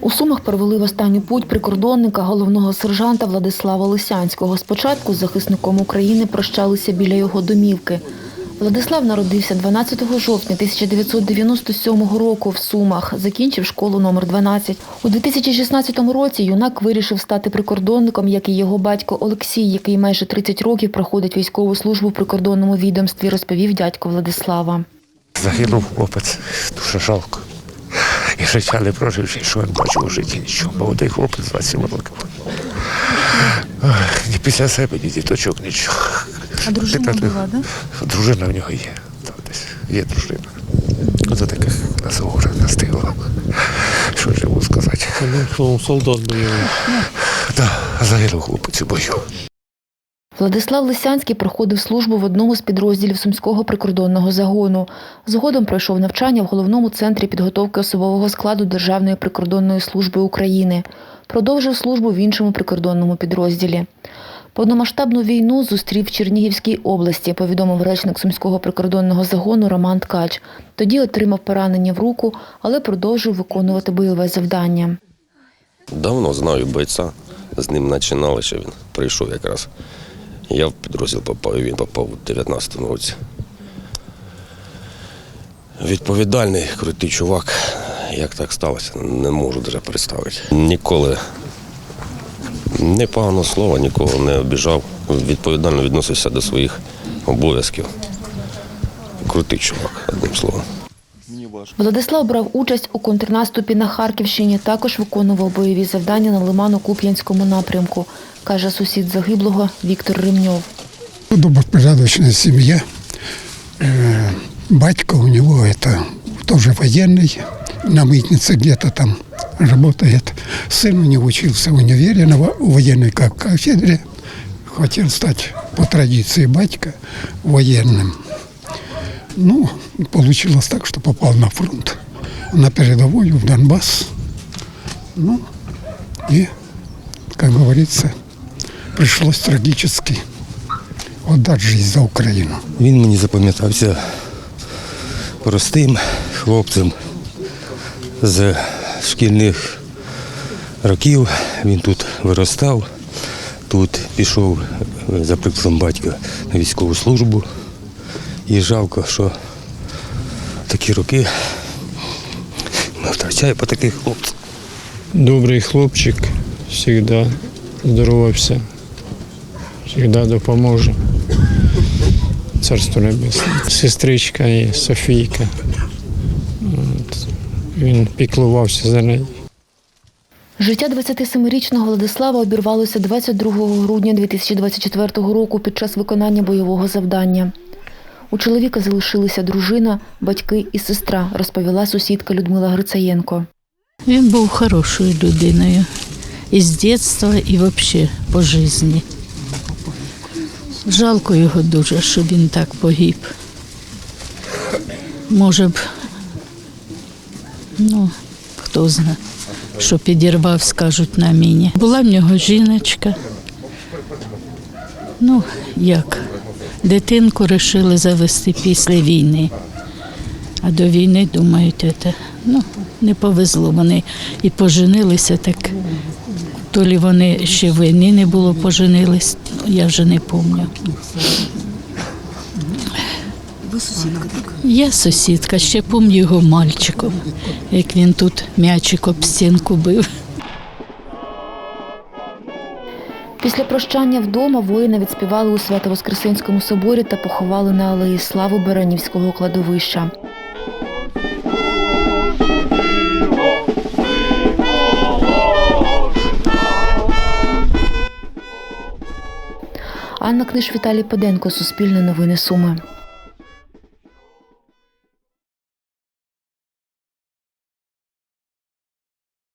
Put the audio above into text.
У Сумах провели в останню путь прикордонника головного сержанта Владислава Лисянського. Спочатку з захисником України прощалися біля його домівки. Владислав народився 12 жовтня 1997 року в Сумах. Закінчив школу номер 12. У 2016 році юнак вирішив стати прикордонником, як і його батько Олексій, який майже 30 років проходить військову службу в прикордонному відомстві, розповів дядько Владислава. Загинув хлопець, дуже жалко. І життя не прожив, що він бачив у житті нічого. Молодий хлопець 27 років. Ні після себе, ні діточок, нічого. А дружина Тепер- була, да? Дружина в нього є. Там десь є дружина. Ото таких нас вже настигла. Що ж йому сказати? Солдат бойовий. Так, загинув хлопець у бою. Владислав Лисянський проходив службу в одному з підрозділів Сумського прикордонного загону. Згодом пройшов навчання в головному центрі підготовки особового складу Державної прикордонної служби України. Продовжив службу в іншому прикордонному підрозділі. Повномасштабну війну зустрів в Чернігівській області, повідомив речник Сумського прикордонного загону Роман Ткач. Тоді отримав поранення в руку, але продовжив виконувати бойове завдання. Давно знаю бойця, з ним починали, ще він прийшов якраз. Я в підрозділ попав, і він попав у 19-му році. Відповідальний, крутий чувак. Як так сталося, не можу навіть представити. Ніколи непоганого слова, нікого не обіжав, відповідально відносився до своїх обов'язків. Крутий чувак, одним словом. Владислав брав участь у контрнаступі на Харківщині, також виконував бойові завдання на Лимано-Куп'янському напрямку, каже сусід загиблого Віктор Ремньов. Добропорядочная семья. Э, Батька у него это тоже военный, на мытнице где-то там работает. Сын у него учился в универе на во- военной как кафедре. Хотел стать по традиции батька военным. Ну, получилось так, что попал на фронт, на передовую в Донбасс. Ну, и, как говорится, пришлось трагически отдать жизнь за Україну. Він мені запам'ятався простим хлопцем з шкільних років. Він тут виростав, тут пішов е, за прикладом батька на військову службу. І жалко, що такі роки ми втрачаємо по таких хлопців. Добрий хлопчик, завжди здоровався, завжди допоможе. Царство небесне. Сестричка є Софійка. От. Він піклувався за неї. Життя 27-річного Владислава обірвалося 22 грудня 2024 року під час виконання бойового завдання. У чоловіка залишилися дружина, батьки і сестра, розповіла сусідка Людмила Грицаєнко. Він був хорошою людиною. І з дитинства, і взагалі по житті. Жалко його дуже, що він так погиб. Може б, ну, хто знає, що підірвав, скажуть на міні. Була в нього жіночка. Ну, як? Дитинку вирішили завести після війни. А до війни думають, це, ну, не повезло. Вони і поженилися так. То лі вони ще війни не було, поженились, я вже не пам'ятаю. Ви сусідка, так? Я сусідка, ще пам'ятаю його мальчиком, як він тут м'ячик об стінку бив. Після прощання вдома воїна відспівали у Свято-Воскресенському соборі та поховали на алеї славу Баранівського кладовища. Анна Книж, Віталій Паденко, Суспільне новини Суми.